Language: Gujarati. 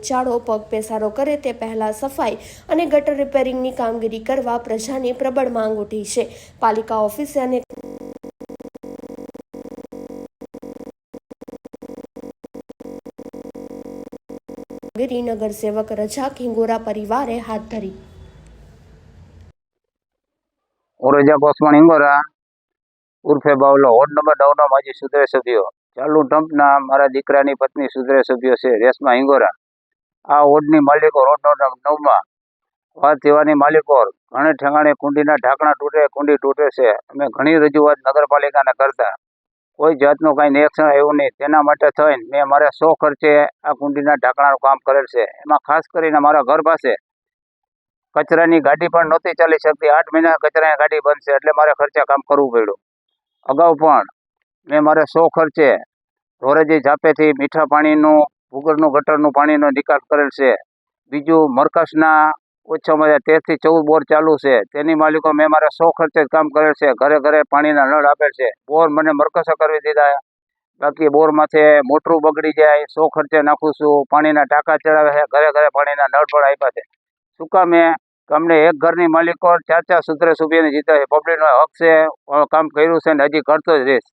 રોગચાળો પગ પેસારો કરે તે પહેલા સફાઈ અને ગટર રિપેરિંગની કામગીરી કરવા પ્રજાની પ્રબળ માંગ ઉઠી છે. પાલિકા ઓફિસે અને કામગીરી નગરસેવક રજા ખીંગોરા પરિવારે હાથ ધરી. ઓરેજા કોસમણ ઇંગોરા ઉર્ફે બાવલો. વોર્ડ નંબર નવનો માજી સુધરે સભ્યો ચાલુ ટ્રમ્પના મારા દીકરાની પત્ની સુધરે સભ્યો છે રેશમા ઇંગોરા આ ઓડની માલિકો રોડ નંબર નવમાં. વાત સેવાની માલિકો ઘણે ઠેકાણે કુંડીના ઢાંકણા તૂટે, કુંડી તૂટે છે. અમે ઘણી રજૂઆત નગરપાલિકાને કરતા. કોઈ જાતનું કાંઈ નિરીક્ષણ આવ્યું નહીં. તેના માટે થઈને મેં મારા સો ખર્ચે આ કુંડીના ઢાંકણાનું કામ કરેલ છે. એમાં ખાસ કરીને મારા ઘર પાસે કચરાની ગાડી પણ નહોતી ચાલી શકતી. આઠ મહિના કચરાની ગાડી બંધ છે એટલે મારે ખર્ચે કામ કરવું પડ્યું. અગાઉ પણ મેં મારે સો ખર્ચે ધોરેજી ઝાપેથી મીઠા પાણીનું ભૂગર્ભનું ગટરનું પાણીનો નિકાલ કરેલ છે. બીજું, મરકસના ઓછામાં ઓછા તેરથી ચૌદ બોર ચાલુ છે. તેની માલિકો મેં મારા સો ખર્ચે કામ કરેલ છે. ઘરે ઘરે પાણીના નળ આપેલ છે. બોર મને મરકસો કરવી દીધા. બાકી બોર માથે મોટરું બગડી જાય, સો ખર્ચે નાખું છું. પાણીના ટાંકા ચડાવે છે. ઘરે ઘરે પાણીના નળ પણ આપ્યા છે. શું કામ અમને એક ઘરની માલિકો ચાર ચાર સુધરે સુભીને જીતા છે પબ્લિકનો હક છે. કામ કર્યું છે ને હજી કરતો જ રહીશ.